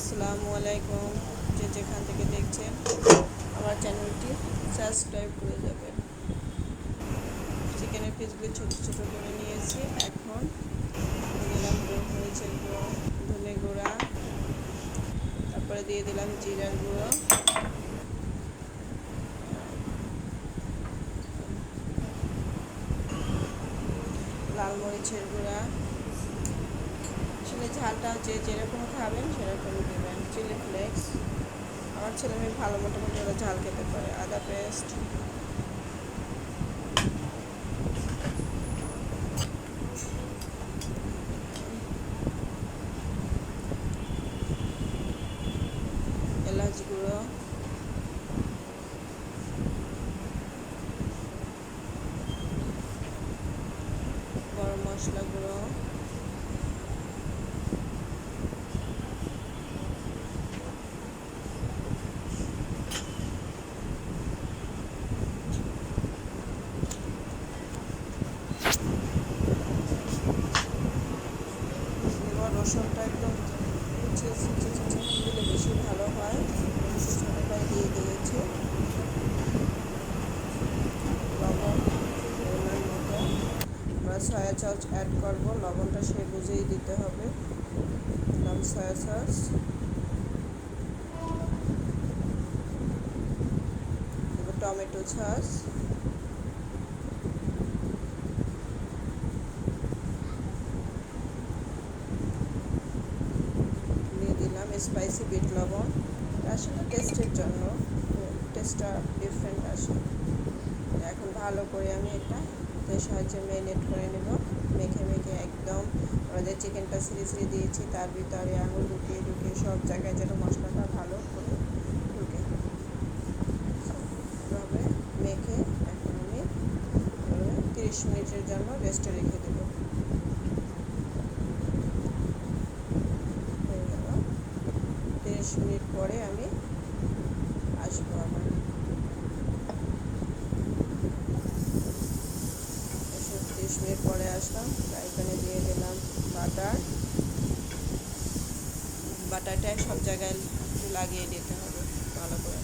আসসালামু আলাইকুম। যে যেখান থেকে দেখছেন, আমার চ্যানেলটি সাবস্ক্রাইব করে যাবেন। চিকেনের পিসগুলি ছোট ছোট করে নিয়েছি। এখন দিলাম মরিচের গুঁড়ো, ধনে গুঁড়া, তারপরে দিয়ে দিলাম জিরার গুঁড়ো। লাল মরিচের গুঁড়া আসলে ঝালটা যে যেরকম খাবেন, সেরকম দেবেন। চিলি ফ্লেক্স আমার ছেলে মেয়ে ভালো মোটামুটি ওরা ঝাল খেতে পারে। আদা পেস্ট এলাচ গুঁড়ো গরম মশলা গুঁড়ো এবার রসুনটা একদম দিলে বেশি ভালো হয় দিয়ে দিয়েছি আমরা সয়া সস অ্যাড করব লবণটা সে বুঝেই দিতে হবে দিলাম সয়া সস টমেটো সস দিয়ে দিলাম স্পাইসি বিট লবণ। আসলে টেস্টের জন্য। টেস্টটা ডিফারেন্ট আসে এখন ভালো করে আমি এটা সাহায্যে ম্যারিনেট করে নেব। মেখে মেখে একদম আমরা যে চিকেনটা সিরি সিরি দিয়েছি। তার ভিতরে আঙুল ঢুকিয়ে ঢুকিয়ে সব জায়গায় যেন মশলাটা ভালো করে ঢুকে। মেখে এখন আমি তিরিশ মিনিটের জন্য রেস্টে রেখে দেবো হয়ে গেল তিরিশ মিনিট পরে আমি আসব আবার। তিরিশ মিনিট পরে আসলাম। প্যানে দিয়ে দিলাম বাটার। বাটারটা সব জায়গায় লাগিয়ে দিতে হবে ভালো করে।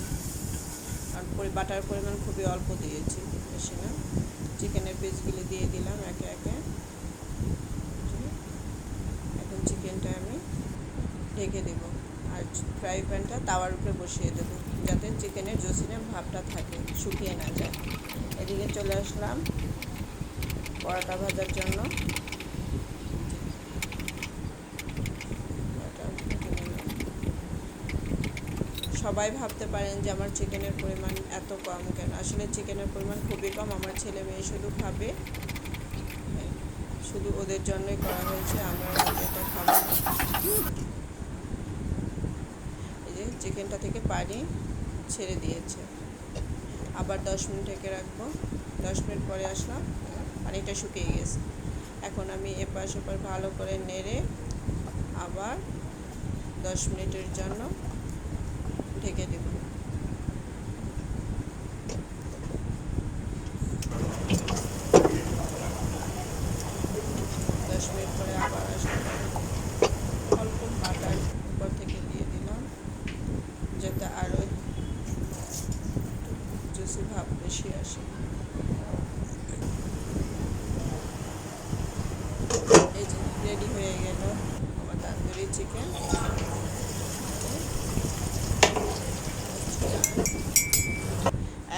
কারণ বাটার পরিমাণ খুবই অল্প দিয়েছি বেশি না। চিকেনের পিসগুলি দিয়ে দিলাম একে একে। এখন চিকেনটা আমি ঢেকে দেব। আর ফ্রাই প্যানটা তাওয়ার উপরে বসিয়ে দেবো, যাতে চিকেনের জসিনের ভাবটা থাকে, শুকিয়ে না যায়। এদিকে চলে আসলাম পরোটা ভাজার জন্য। সবাই ভাবতে পারেন যে আমার চিকেনের পরিমাণ এত কম কেন? আসলে চিকেনের পরিমাণ খুবই কম, আমার ছেলে মেয়ে শুধু খাবে। শুধু ওদের জন্যই করা হয়েছে, আমরা এটা খাব চিকেনটা থেকে পানি ছেড়ে দিয়েছে। আবার দশ মিনিট ঢেকে রাখব। দশ মিনিট পরে আসলাম, পানিটা শুকিয়ে গেছে। এখন আমি এপাশ ওপার ভালো করে নেড়ে আবার দশ মিনিটের জন্য ঢেকে দেব দশ মিনিট পরে আবার আসলাম অল্প বাটার উপর থেকে দিয়ে দিলাম যাতে আরও ভাব বেশি আসে এই যে রেডি হয়ে গেল আমার তান্দুরি চিকেন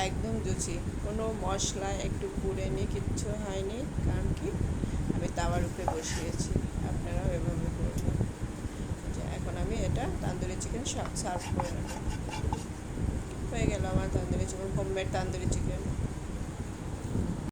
একদম জুচি। কোনো মশলা একটু পুড়েনি কিচ্ছু হয়নি, কারণ কি? আমি তাওয়ার উপরে বসিয়েছি। আপনারাও এভাবে করবেন। এখন আমি এটা তান্দুরি চিকেন সার্ভ করে নেব। হয়ে গেল আমার tandoori chicken homemade tandoori chicken